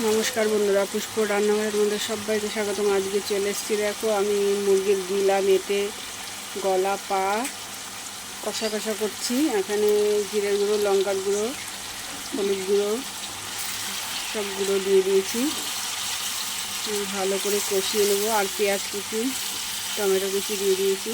নমস্কার বন্ধুরা, পুষ্প রান্নাঘরের মধ্যে সবাইকে স্বাগতম। আজকে চলে এসেছি, দেখো আমি মুরগির গিলা মেটে, গলা, পা কষা কষা করছি। এখানে জিরের গুঁড়ো, লঙ্কার গুঁড়ো, হলুদ গুঁড়ো সব গুঁড়ো দিয়ে দিয়েছি। ভালো করে কষিয়ে নেব। আর পেঁয়াজ কুচি, টমেটো কুচি দিয়ে দিয়েছি।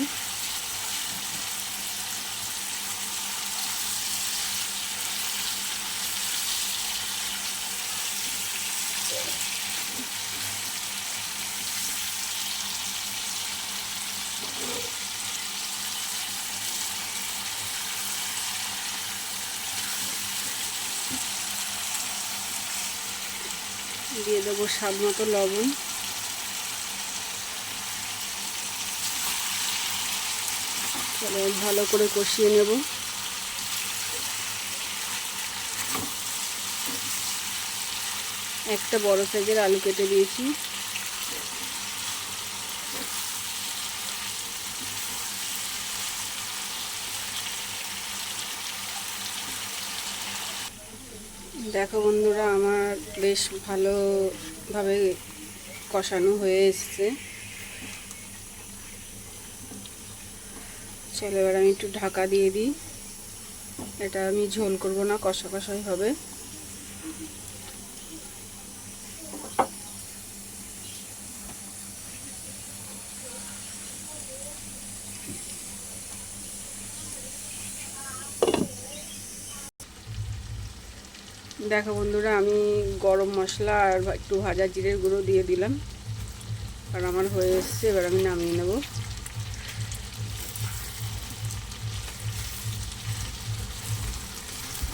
দিয়ে দেবো স্বাদ মতো লবণ। চলো ভালো করে কষিয়ে নেব। একটা বড় সাইজের আলু কেটে দিয়েছি। দেখো বন্ধুরা, আমার বেশ ভালোভাবে কষানো হয়ে এসছে। চলো এবার আমি একটু ঢাকা দিয়ে দিই। এটা আমি ঝোল করব না কষা কষাই হবে। দেখো বন্ধুরা, আমি গরম মশলা আর একটু ভাজা জিরের গুঁড়ো দিয়ে দিলাম। আর আমার হয়ে এসছে, এবার আমি নামিয়ে নেব।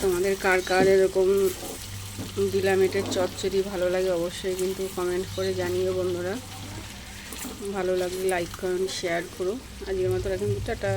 তোমাদের কার কার এরকম ডিলামেটের চচ্চড়ি ভালো লাগে অবশ্যই কিন্তু কমেন্ট করে জানিও বন্ধুরা। ভালো লাগলে লাইক কমেন্ট শেয়ার করো। আজকের মতো এখন টাটা।